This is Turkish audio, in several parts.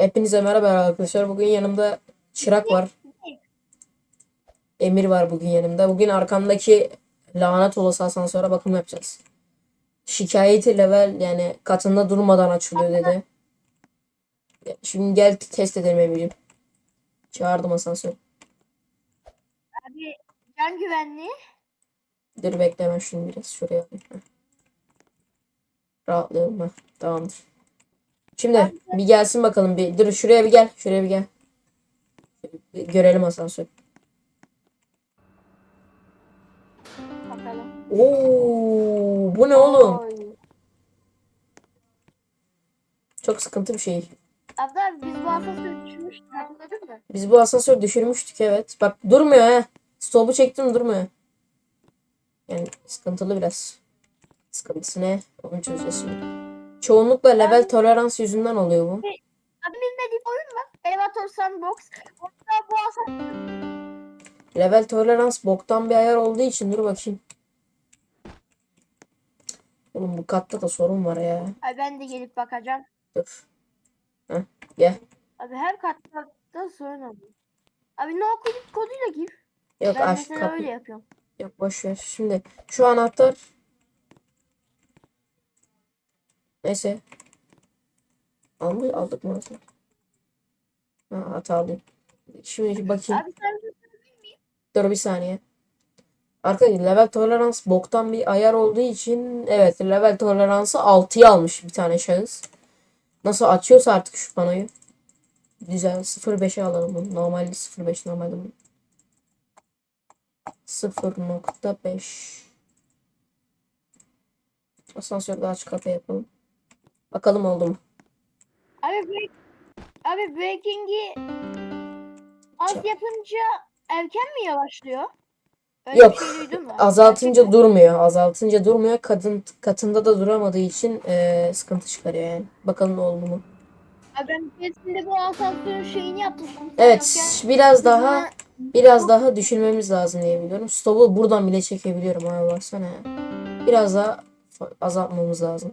Hepinize merhaba arkadaşlar. Bugün yanımda Çırak var. Emir var bugün yanımda. Bugün arkamdaki lanet olası asansöre bakım yapacağız. Şikayeti level yani katında durmadan açılıyor dedi. Şimdi gel test edelim Emir'im. Çağırdım asansör. Abi can güvenliği. Dur bekle hemen şunu biraz şuraya alayım. Rahatlayalım. Tamamdır. Şimdi bir gelsin bakalım bir. Dur şuraya bir gel. Şuraya bir gel. Bir görelim asansör. Bakalım. Oo, bu ne oğlum? Çok sıkıntı bir şey. Abla biz bu asansörü düşürmüştük anladın mı? Biz bu asansör düşürmüştük evet. Bak durmuyor he. Stop'u çektim durmuyor. Yani sıkıntılı biraz. Sıkıntısı ne? Onu çözeceğiz şimdi. Çoğunlukla level tolerans yüzünden oluyor bu. Abi bilmediğim oyun var. Elevator Sandbox. Bu Level tolerans boktan bir ayar olduğu için dur bakayım. Oğlum bu katta da sorun var ya. Abi ben de gelip bakacağım. Dur. Heh, gel. Abi her katta sorun oluyor. Abi no code koduyla gir. Yok Ben aç mesela kapı. öyle yapıyorum. Yok boş ver. Şimdi şu anahtar Neyse. Aldı, aldık mı? Ha, hatalıyım. Şimdi bakayım. Abi sen de Dur bir saniye. Arkadaşlar level tolerans boktan bir ayar olduğu için evet level toleransı 6'ya almış bir tane şahıs. Nasıl açıyorsa artık şu panoyu. Güzel 0.5'e alalım bunu. Normalde 0.5 normalde bunu. 0.5 Asansörde aç kapı yapalım. Bakalım oldu mu? Abi break, abi breaking'i az Çok. yapınca erken mi yavaşlıyor? Öyle Yok. şey? Azaltınca durmuyor. Azaltınca durmuyor. Kadın katında da duramadığı için eee, sıkıntı çıkarıyor yani. Bakalım oldu mu? Abi ben kesinlikle bu asansörün şeyini yapmıştım. Evet, Yokken biraz daha bana- biraz daha düşünmemiz lazım diye biliyorum. Stop'u buradan bile çekebiliyorum abi baksana. ya. Biraz daha azaltmamız lazım.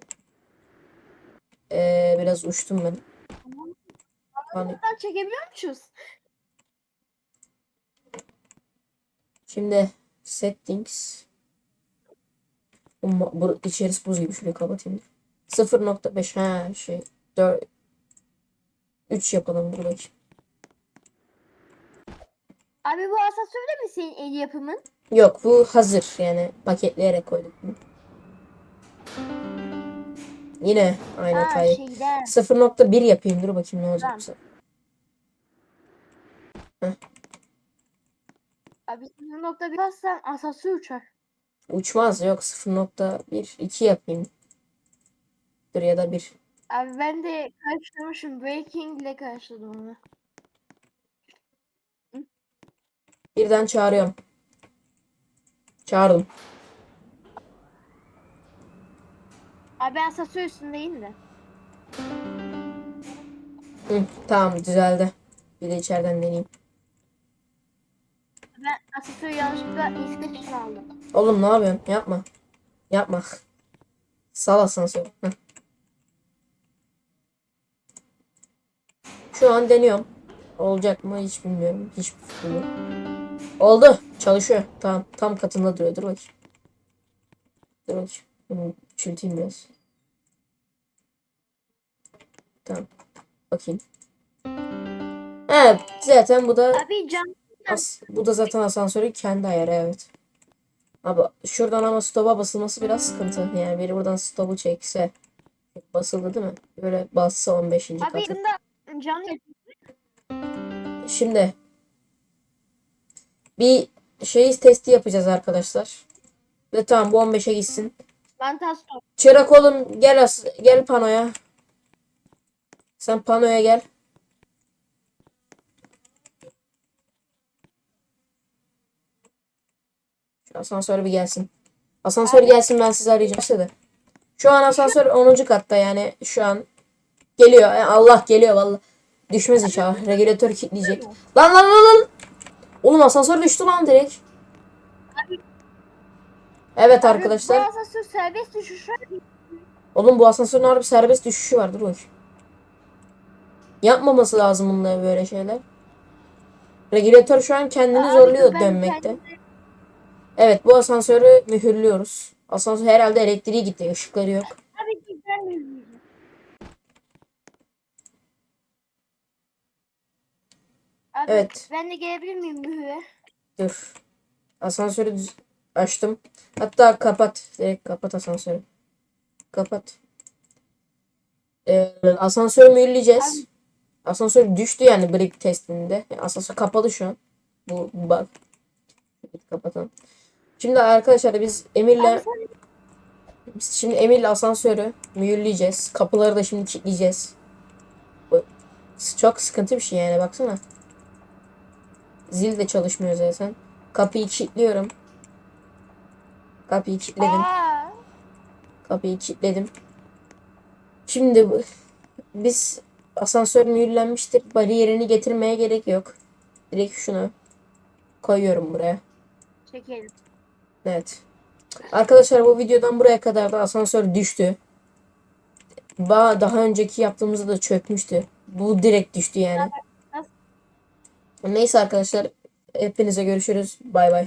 Eee, biraz uçtum ben. Hani Buradan çekebiliyormuşuz. şimdi settings bu, bu içerisi buz gibi şurayı kapatayım. 0.5 ha şey 4 3 yapalım bakayım. Abi bu asansörde mi senin el yapımın? Yok bu hazır yani paketleyerek koyduk bunu. Yine aynı Ha hatayı. şeyden. 0.1 yapayım dur bakayım ne olacak. Bize. Abi 0.1 bassan asansör uçar. Uçmaz yok 0.1 2 yapayım. Dur ya da 1. Abi ben de karıştırmışım. Breaking ile karıştırdım onu. Birden çağırıyorum. Çağırdım. Abi asansör üstündeyim de. Hı, tamam düzeldi. Bir de içeriden deneyeyim. Ben asansörü yanlışlıkla inscription aldım. Oğlum ne yapıyorsun? Yapma. Yapma. Sal asansörü. Heh. Şu an deniyorum. Olacak mı hiç bilmiyorum. Hiç fikrim yok. Oldu. Çalışıyor. Tamam. Tam katında duruyor. Dur bakayım. Dur bakayım. Bunu küçülteyim biraz. Tamam. Bakayım. Evet. Zaten bu da Abi cam As bu da zaten asansörün kendi ayarı evet. Abi şuradan ama stopa basılması biraz sıkıntı. Yani biri buradan stopu çekse basıldı değil mi? Böyle bassa 15. Abi katı. yakında cam Şimdi bir şey testi yapacağız arkadaşlar. Ve tamam bu 15'e gitsin. Fantastik. Çırak oğlum gel as gel panoya. Sen panoya gel. Şu asansör bir gelsin. Asansör gelsin ben sizi arayacağım size. Şu an asansör 10. katta yani şu an geliyor. Yani Allah geliyor vallahi. Düşmez inşallah. Regülatör kilitleyecek. Lan lan lan lan. Oğlum asansör düştü lan direkt. Evet arkadaşlar. Bu asansör serbest düşüş var. Oğlum bu asansörün harbi serbest düşüşü var. Dur. Yapmaması lazım bunlar böyle şeyler. Regülatör şu an kendini zorluyor dönmekte. kendimi- Evet bu asansörü mühürlüyoruz. Asansör herhalde elektriği gitti. ışıkları yok. Tabii ki ben mühürleyeceğim. Abi Evet. ben de gelebilir miyim mühüre? Dur. Asansörü düz- açtım. Hatta kapat. Direkt kapat asansörü. Kapat. Ee, asansörü mühürleyeceğiz. Asansör düştü yani brick testinde. Yani asansör kapalı şu an. Bu bak. Kapatalım. Şimdi arkadaşlar biz Emir'le biz şimdi Emir'le asansörü mühürleyeceğiz. Kapıları da şimdi kilitleyeceğiz. Bu çok sıkıntı bir şey yani baksana. Zil de çalışmıyor zaten. Kapıyı kilitliyorum. Kapıyı kilitledim. Aa, Kapıyı kilitledim. Şimdi biz asansör mühürlenmiştir. Bariyerini getirmeye gerek yok. Direkt şunu koyuyorum buraya. çekelim. Evet. Arkadaşlar bu videodan buraya kadar da asansör düştü. Ba- Daha önceki yaptığımızda da çökmüştü. Bu direkt düştü yani. Neyse arkadaşlar hepinize görüşürüz. Bay bay.